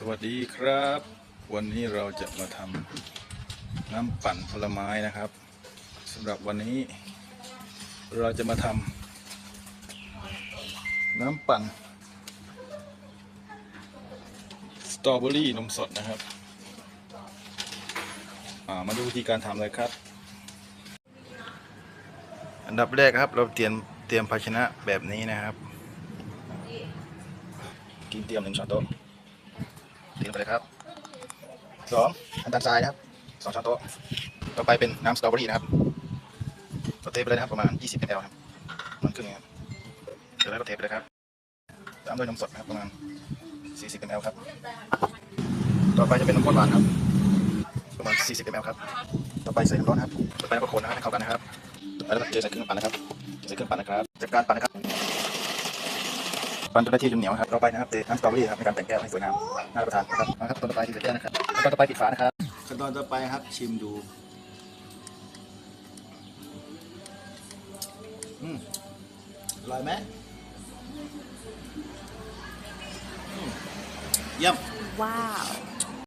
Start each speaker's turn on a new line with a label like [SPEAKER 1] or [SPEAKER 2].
[SPEAKER 1] สวัสดีครับ วันนี้เราจะมาทำน้ำปั่นผลไม้นะครับสำหรับวันนี้เราจะมาทำน้ำปั่นสตรอเบอรี่นมสดนะครับามาดูวิธีการทำเลยครับ อันดับแรกครับ เราเตรียมเตรียมภาชนะแบบนี้นะครับ กินเตรียมหนึ่งช้อนโต๊ะ เทลงไปเลยครับสองน้ำตาลทรายนะครับสองช้อนโต๊ะต่อไปเป็นน้ำสตรอเบอรี่นะครับเราเทไปเลยนะครับประมาณ 20 ml ครับมันครึ่งนะครับเสร็จแล้วเทไปเลยครับตามด้วยนมสดนะครับประมาณ 40 ml ครับ ต่อไปจะเป็นนมข้นหวานครับ ประมาณ 40 ml ครับ ต่อไปใส่น้ำร้อนครับ ต่อไปเราก็คนนะครับให้เข้ากันนะครับแล้วก็เทใส่เครื่องปั่นนะครับเทใส่เครื่องปั่นนะครับจากการปั่นนะครับ ปั่นจนได้ที่จนเหนียวครับต่อไปนะครับเทน้ำสตรอเบอรี่ครับในการแต่งแก้วให้สวยงามน่ารับประทานนะครับมาครับตอนต่อไปที่ใส่แก้วนะครับขั้นตอนต่อไปปิดฝานะครับขั้นตอนต่อไปครับชิมดูอืมอร่อยไหมอืมเยี่ยม
[SPEAKER 2] ว้าว
[SPEAKER 1] อ